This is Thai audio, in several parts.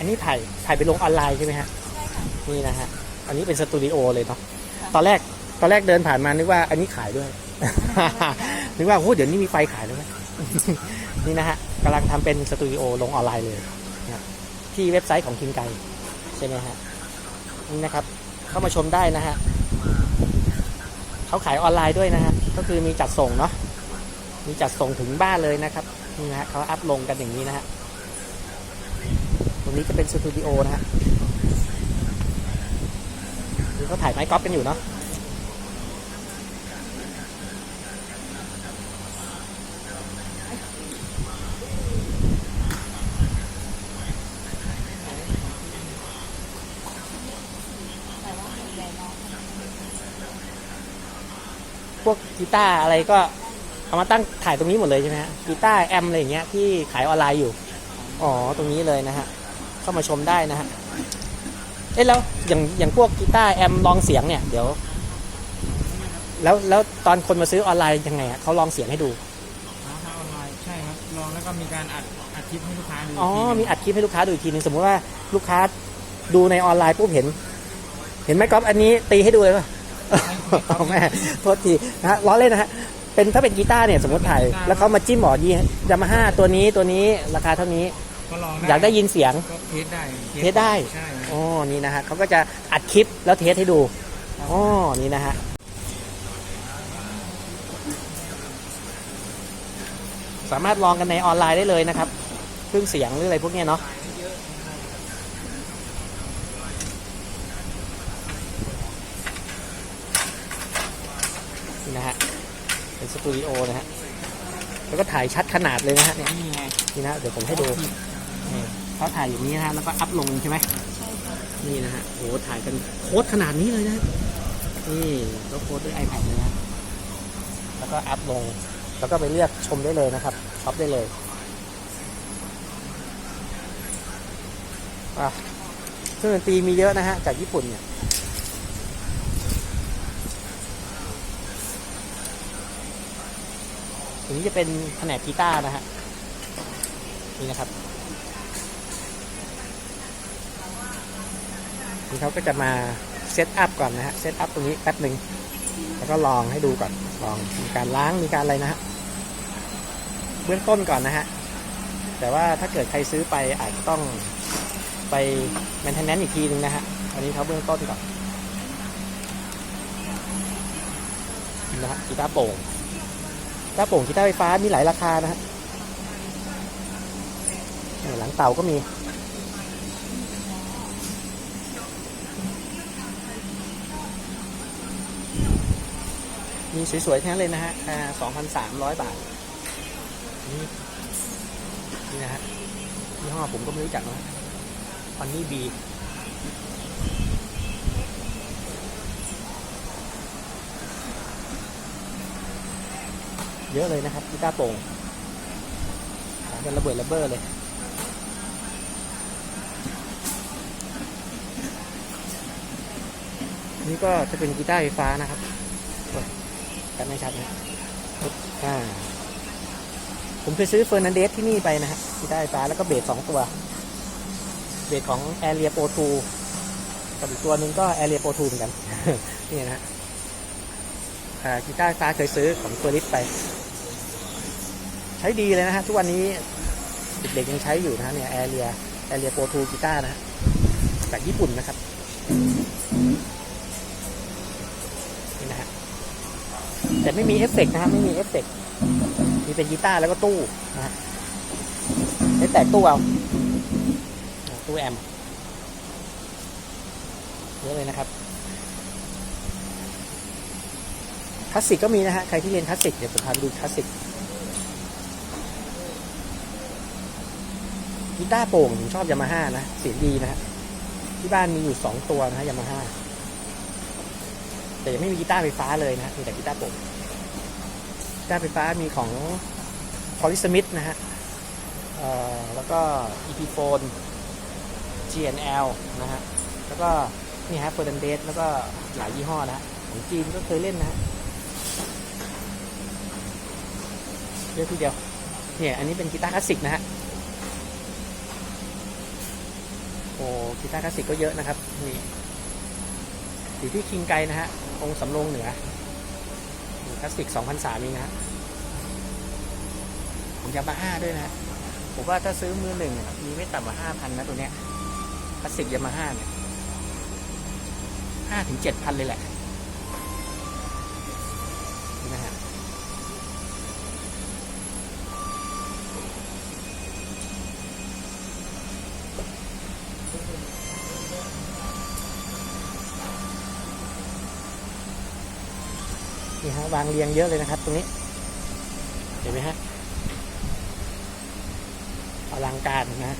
อันนี้ถ่ายถ่ายไปลงออนไลน์ใช่ไหมฮะใช่ค่ะนี่นะฮะอันนี้เป็นสตูดิโอเลยเนาะค่ะตอนแรกตอนแรกเดินผ่านมานึกว่าอันนี้ขายด้วย นึกว่าโอ้เดี๋ยวนี้มีไฟขายด้วยนี่นะฮะกำลังทำเป็นสตูดิโอลงออนไลน์เลยนะครับที่เว็บไซต์ของคิงไกใช่ไหมฮะนี่นะครับ เข้ามาชมได้นะฮะเขาขายออนไลน์ด้วยนะฮะก็คือมีจัดส่งเนาะมีจัดส่งถึงบ้านเลยนะครับนี่นะฮะเขาอัพลงกันอย่างนี้นะฮะต รงนี้จะเป็นสตูดิโอนะฮะนี่เขาถ่ายไม้กอล์ฟกันอยู่เนาะพวกกีตาร์อะไรก็เอามาตั้งขายตรงนี้หมดเลยใช่ไหมฮะกีตาร์แอมอะไรอย่างเงี้ยที่ขายออนไลน์อยู่ อ๋อ ตรงนี้เลยนะฮะ เข้ามาชมได้นะฮะเอ๊ะแล้วอย่างอย่างพวกกีตาร์แอมลองเสียงเนี่ยเดี๋ยว แล้วแล้วตอนคนมาซื้อออนไลน์ยังไงอะเขาลองเสียงให้ดูอ๋อทางออนไลน์ใช่ครับลองแล้วก็มีการอัดอัดคลิปให้ลูกค้าดูอ๋อกทีหนึ่งมีอัดคลิปให้ลูกค้าดูอีกทีนึงสมมติว่าลูกค้าดูในออนไลน์ปุ๊บเห็น เห็นไหมก๊อฟอันนี้ตีให้ดูเลยป่ะเอาแม่โทษทีนะฮะล้อเล่นนะฮะเป็นถ้าเป็นกีตาร์เนี่ยสมมติถ่ายแล้วเขามาจิ้มหมอดียามาฮ่าตัวนี้ตัวนี้ราคาเท่านี้ ก็ลองอยากได้ยินเสียง ก็เทสได้เทสได้ ใช่ครับอ๋อนี่นะฮะเขาก็จะอัดคลิปแล้วเทสให้ดูอ๋อนี่นะฮะสามารถลองกันในออนไลน์ได้เลยนะครับเครื่องเสียงหรืออะไรพวกเนี้ยเนาะนี่นะฮะเป็นสตูดิโอนะฮะแล้วก็ถ่ายชัดขนาดเลยนะฮะเนี่ยนี่ไง นี่นะฮะเดี๋ยวผมให้ดูนี่ เขาถ่ายอย่างนี้นะฮะแล้วก็อัพลงใช่ไหมใช่ค่ะนี่นะฮะโอ้ถ่ายกันโค้ดขนาดนี้เลยนะนี่ก็โค้ดด้วย iPad เลยนะแล้วก็อัพลง แล้วก็ไปเลือกชมได้เลยนะครับช็อปได้เลยอะเครื่องดนตรีมีเยอะนะฮะจากญี่ปุ่นเนี่ยอันนี้จะเป็นแผนกกีตาร์นะฮะนี่นะครับ นี่เขาก็จะมาเซตอัพก่อนนะฮะเซตอัพตรงนี้แป๊บหนึ่งแล้วก็ลองให้ดูก่อนลองมีการล้างมีการอะไรนะฮะเบื้องต้นก่อนนะฮะแต่ว่าถ้าเกิดใครซื้อไปอาจจะต้องไปแมนเทนแนนอีกทีหนึ่งนะฮะอันนี้เขาเบื้องต้นก่อนนะฮะกีตาร์โป่งกีตาร์โป่งกีตาร์ไฟฟ้ามีหลายราคานะฮะหลังเต่าก็มี มีสวยๆ ทั้งนั้นเลยนะฮะอ่า2,300บาท นี่นี่นะฮะยี่ห้อผมก็ไม่รู้จักนะฟันนี่บีเยอะเลยนะครับกีตาร์โปร่งขายกันระเบิดระเบ้อเลยนี่ก็จะเป็นกีตาร์ไฟฟ้านะครับ กันไม่ชัดนะปึ๊บอ่าผมเคยซื้อเฟอร์นันเดสที่นี่ไปนะฮะที่ได้ฟ้าแล้วก็เบสสองตัว เบสของ a อ r i a Pro 2กับอีกตัวหนึ่งก็ a อ r i a Pro 2เหมือนกันนี่นะฮะอ่ากีตาร์ฟ้าเคยซื้อของตัวลิสไป ใช้ดีเลยนะฮะทุกวันนี้เด็กๆยังใช้อยู่นะฮะเนี่ย a อ r i a a อ r i a Pro 2กีตาร์นะฮะจากญี่ปุ่นนะครับ นี่นะฮะ แต่ไม่มีเอฟเฟกนะฮะไม่มีเอฟเฟกมีเป็นกีตาร์แล้วก็ตู้นะฮะไม่แตกตู้เอาตู้แอมเยอะเลยนะครับคลาสสิกก็มีนะฮะใครที่เรียนคลาสสิกเดี๋ยวผมพาไปดูคลาสสิกกีตาร์โปร่งผมชอบยามาฮ่านะเสียงดีนะฮะที่บ้านมีอยู่สองตัวนะฮะยามาฮ่าแต่ยังไม่มีกีตาร์ไฟฟ้าเลยนะฮะมีแต่กีตาร์โปร่ง กีตาร์ไฟฟ้ามีของ p o l y s m i t h นะฮะแล้วก็ Epiphone GNL นะฮะ แล้วก็นี่ฮะ f e r n a n d e z แล้วก็หลายยี่ห้อนะฮะของจีนก็เคยเล่นนะฮะเยอะทีเดียว เนี่ย อันนี้เป็นกีตาร์คลาสสิกนะฮะ โอ้กีตาร์คลาสสิกก็เยอะนะครับ นี่อยู่ที่คิงไกนะฮะองค์สำโรงเหนือ คลาสสิก2,003นี้นะฮะผมยามาฮ่าด้วยนะ ผมว่าถ้าซื้อมือหนึ่งมีไม่ต่ำกว่าห้าพันนะตัวเนี้ยคลาสสิกยามาฮ่าเนี่ยห้าถึงเจ็ดพันเลยแหละ วางเรียงเยอะเลยนะครับ ตรงนี้ เห็นไหมฮะอลังการนะ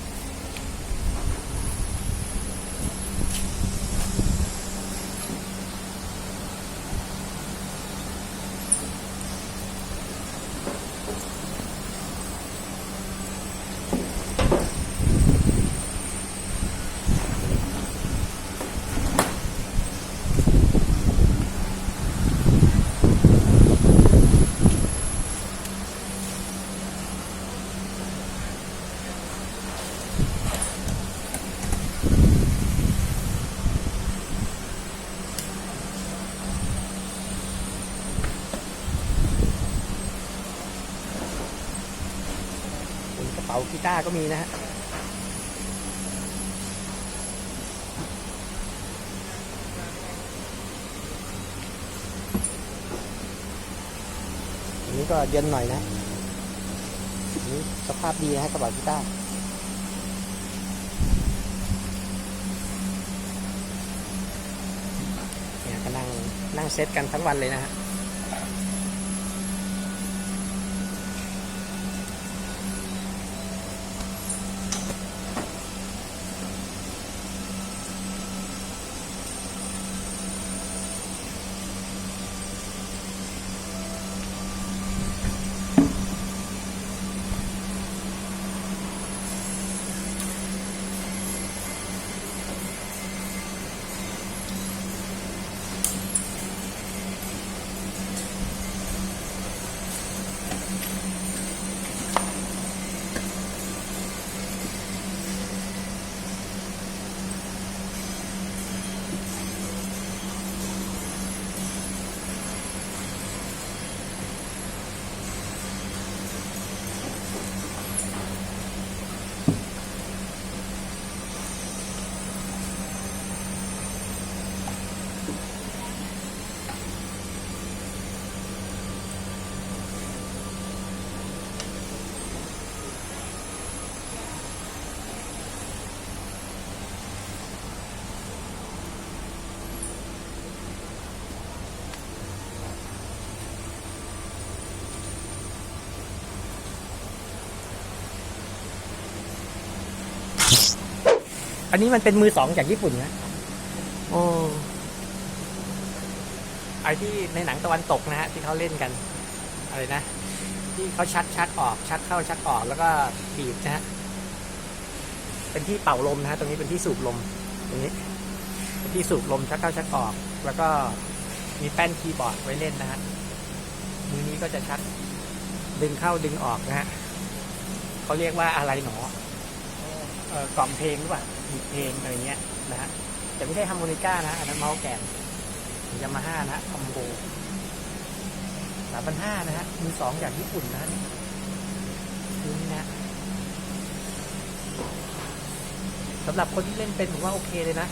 เป็น กีตาร์ก็มีนะฮะอันนี้ก็เย็นหน่อยนะนนี้สภาพดีนะฮะกระเป๋ากีตาร์เนี่ยก็นั่งนั่งเซตกันทั้งวันเลยนะฮะ อันนี้มันเป็นมือสองจากญี่ปุ่นนะโอ้ไอที่ในหนังตะวันตกนะฮะที่เขาเล่นกัน อะไรนะ ที่เขาชักชักออก ชักเข้าชักออกแล้วก็บีบนะฮะเป็นที่เป่าลมนะฮะตรงนี้เป็นที่สูบลมตรงนี้เป็นที่สูบลมชักเข้าชักออก แล้วก็มีแป้นคีย์บอร์ดไว้เล่นนะฮะมือนี้ก็จะชักดึงเข้าดึงออกนะฮะเขาเรียกว่าอะไรหนอเอ่อกล่อมเพลงหรือเปล่า บีเพลงอะไรเงี้ยนะฮะแต่ไม่ใช่ฮาร์โมนิก้านะอันนั้นเมาส์แกนยามาฮ่านะคอมโบสามพันห้านะฮะมือสองจากญี่ปุ่นนะนี่ดูนี่นะสำหรับคนที่เล่นเป็นผมว่าโอเคเลยนะ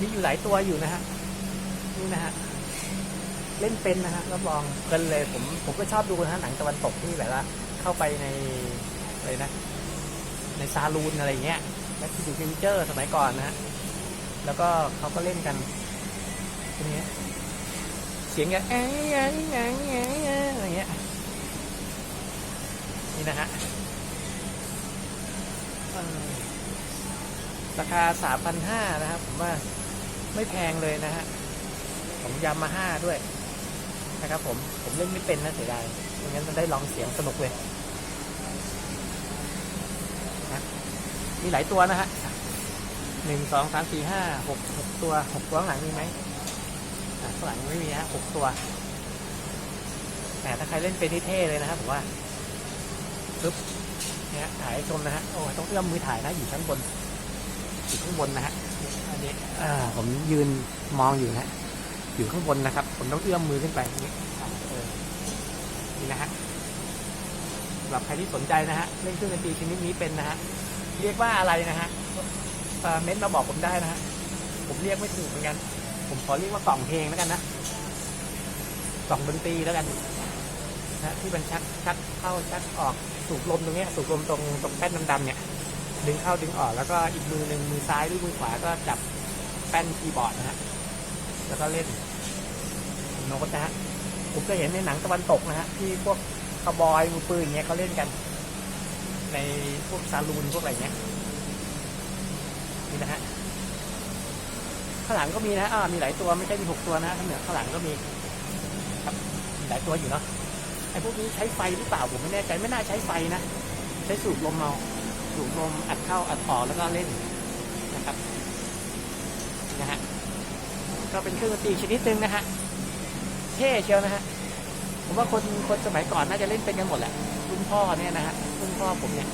มีอยู่หลายตัวอยู่นะฮะ นี่นะฮะ เล่นเป็นนะฮะรับรองเพลินเลยผมผมก็ชอบดูนะหนังตะวันตกที่แบบว่า เข้าไปในอะไรนะ ซาลูนอะไรเงี้ยแบ็คทูฟิวเจอร์สมัยก่อนนะฮะแล้วก็เขาก็เล่นกันตรงนี้ยเสียงอย่างเอ้ยเอ้ยเอ้ยเอ้ยเอ้ยอะไรเงี้ยนี่นะฮะราคาสามพันห้านะครับ ผมว่าไม่แพงเลยนะฮะของยามาฮ่าด้วยนะครับผม ผมเล่นไม่เป็นนะเสียดายไม่งั้นมันได้ลองเสียงสนุกเลย มีหลายตัวนะฮะหนึ่งสองสามสี่ห้าหกหกตัวหกตัวข้างหลังมีไหมข้างหลังไม่มีฮะหกตัวแต่ถ้าใครเล่นเป็นนี่เท่เลยนะครับผมว่าปึ๊บเนี่ยถ่ายชมนะฮะโอ้ยต้องเอื้อมมือถ่ายนะอยู่ชั้นบนอยู่ข้างบนนะฮะอันนี้อ่าผมยืนมองอยู่นะอยู่ข้างบนนะครับ ผมต้องเอื้อมมือขึ้นไปนี้เนี่นะฮะสำหรับใครที่สนใจนะฮะเล่นเครื่องดนตรีชนิดนี้เป็นนะฮะ เรียกว่าอะไรนะฮะเม้นต์มาบอกผมได้นะฮะผมเรียกไม่ถูกเหมือนกัน ผมขอเรียกว่ากล่องเพลงแล้วกันนะกล่องดนตรีแล้วกันนะที่มันชักชักเข้าชักออกสูบลมตรงนี้สูบลมตรงตรงแป้นดำๆเนี่ย ดึงเข้าดึงออกแล้วก็อีกมือหนึ่งมือซ้ายหรือมือขวาก็จับแป้นคีย์บอร์ดนะฮะแล้วก็เล่นโน้ตนะฮะผมก็เห็นในหนังตะวันตกนะฮะที่พวกคาวบอยมือปืนอย่างเงี้ยเขาเล่นกัน ในพวกซาลูนพวกอะไรเงี้ยนี่นะฮะข้างหลังก็มีนะอ่ามีหลายตัวไม่ใช่มีหกตัวนะข้างเหนือข้างหลังก็มีครับมีหลายตัวอยู่เนาะไอ้พวกนี้ใช้ไฟหรือเปล่าผมไม่แน่ใจไม่น่าใช้ไฟนะ ใช้สูบลมเอาสูบลมอัดเข้าอัดออกแล้วก็เล่นนะครับนะฮะก็เป็นเครื่องดนตรีชนิดหนึ่งนะฮะเท่เชียวนะฮะผมว่าคนคนสมัยก่อนน่าจะเล่นเป็นกันหมดแหละ รุ่นพ่อเนี่ยนะฮะรุ่นพ่อผมเนี่ย